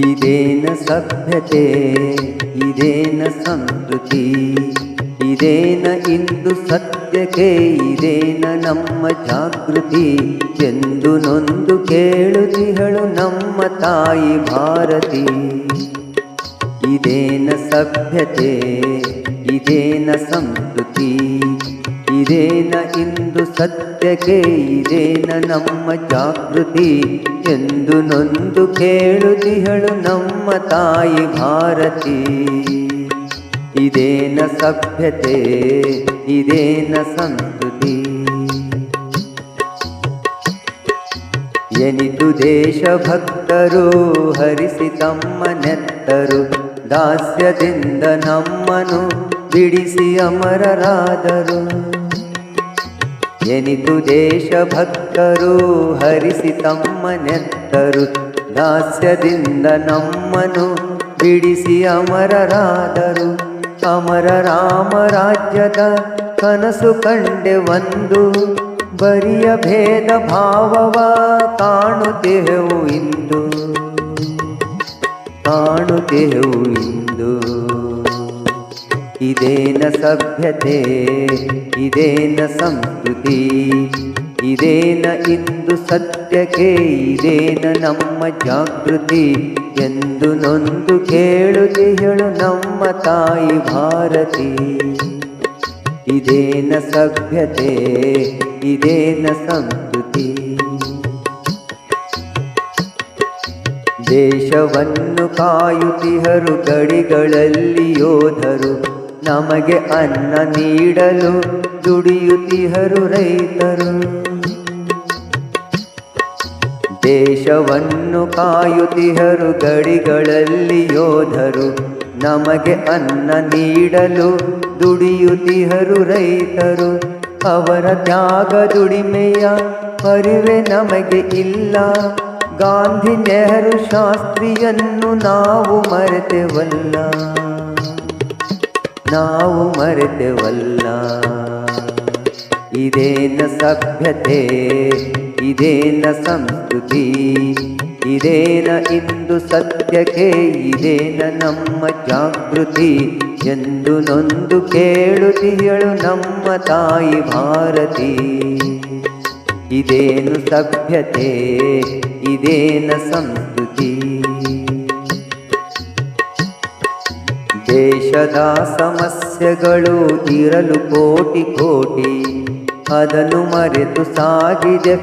ಇದೇನ ಸಭ್ಯತೆ, ಇದೇನ ಸಂಸ್ಕೃತಿ, ಇದೇನ ಇಂದು ಸತ್ಯಕ್ಕೆ, ಇದೇನ ನಮ್ಮ ಜಾಗೃತಿ ಎಂದು ನೊಂದು ಕೇಳುತ್ತಿಹಳು ನಮ್ಮ ತಾಯಿ ಭಾರತಿ. ಇದೇನ ಸಭ್ಯತೆ, ಇದೇನ ಸಂಸ್ಕೃತಿ ಇದೇನ ಇಂದು ಸತ್ಯಕ್ಕೆ, ಇದೇನ ನಮ್ಮ ಜಾಗೃತಿ ಎಂದು ನೊಂದು ಕೇಳುತ್ತಿಹಳು ನಮ್ಮ ತಾಯಿ ಭಾರತಿ. ಇದೇನ ಸಭ್ಯತೆ, ಇದೇನ ಸಂಸ್ಕೃತಿ. ಎನಿತು ದೇಶಭಕ್ತರು ಹರಿಸಿ ತಮ್ಮ ನೆತ್ತರು, ದಾಸ್ಯದಿಂದ ನಮ್ಮನು ಬಿಡಿಸಿ ಅಮರರಾದರು. ಎನಿತು ದೇಶಭಕ್ತರು ಹರಿಸಿ ತಮ್ಮ ನೆತ್ತರು ದಾಸ್ಯದಿಂದ ನಮ್ಮನು ಬಿಡಿಸಿ ಅಮರರಾದರು. ಅಮರ ರಾಮ ರಾಜ್ಯದ ಕನಸು ಕಂಡೆ ಒಂದು, ಬರಿಯ ಭೇದ ಭಾವವ ಕಾಣುತ್ತೇವು ಇಂದು. ಕಾಣುತ್ತೇವು ಇಂದು. ಇದೇನ ಸಭ್ಯತೆ, ಇದೇನ ಸಂಸ್ಕೃತಿ, ಇದೇನ ಇಂದು ಸತ್ಯಕ್ಕೆ, ಇದೇನ ನಮ್ಮ ಜಾಗೃತಿ ಎಂದು ನೊಂದು ಕೇಳುತ್ತಿಹಳು ನಮ್ಮ ತಾಯಿ ಭಾರತಿ. ಇದೇನ ಸಭ್ಯತೆ, ಇದೇನ ಸಂಸ್ಕೃತಿ. ದೇಶವನ್ನು ಕಾಯುತ್ತಿಹರು ಗಡಿಗಳಲ್ಲಿ ಯೋಧರು ನಮಗೆ ಅನ್ನ ನೀಡಲು ದುಡಿಯುತ್ತಿಹರು ರೈತರು. ದೇಶವನ್ನು ಕಾಯುತ್ತಿಹರು ಗಡಿಗಳಲ್ಲಿ ಯೋಧರು. ನಮಗೆ ಅನ್ನ ನೀಡಲು ದುಡಿಯುತ್ತಿಹರು ರೈತರು. ಅವರ ತ್ಯಾಗ ದುಡಿಮೆಯ ಪರಿವೆ ನಮಗೆ ಇಲ್ಲ. ಗಾಂಧಿ ನೆಹರು ಶಾಸ್ತ್ರಿಯನ್ನು ನಾವು ಮರೆತೆವಲ್ಲ. ನಾವು ಮರೆತೆವಲ್ಲ. ಇದೇನ ಸಭ್ಯತೆ, ಇದೇನ ಸಂಸ್ಕೃತಿ, ಇದೇನ ಇಂದು ಸತ್ಯಕ್ಕೆ, ಇದೇನ ನಮ್ಮ ಜಾಗೃತಿ ಎಂದು ನೊಂದು ಕೇಳುತ್ತಿಯಳು ನಮ್ಮ ತಾಯಿ ಭಾರತಿ. ಇದೇನು ಸಭ್ಯತೆ, ಇದೇನ ಸಂಸ್ಕೃತಿ ದೇಶದ ಸಮಸ್ಯೆಗಳು ಇರಲು ಕೋಟಿ ಕೋಟಿ ಅದನ್ನು ಮರೆತು ಸಾಗಿದೆ.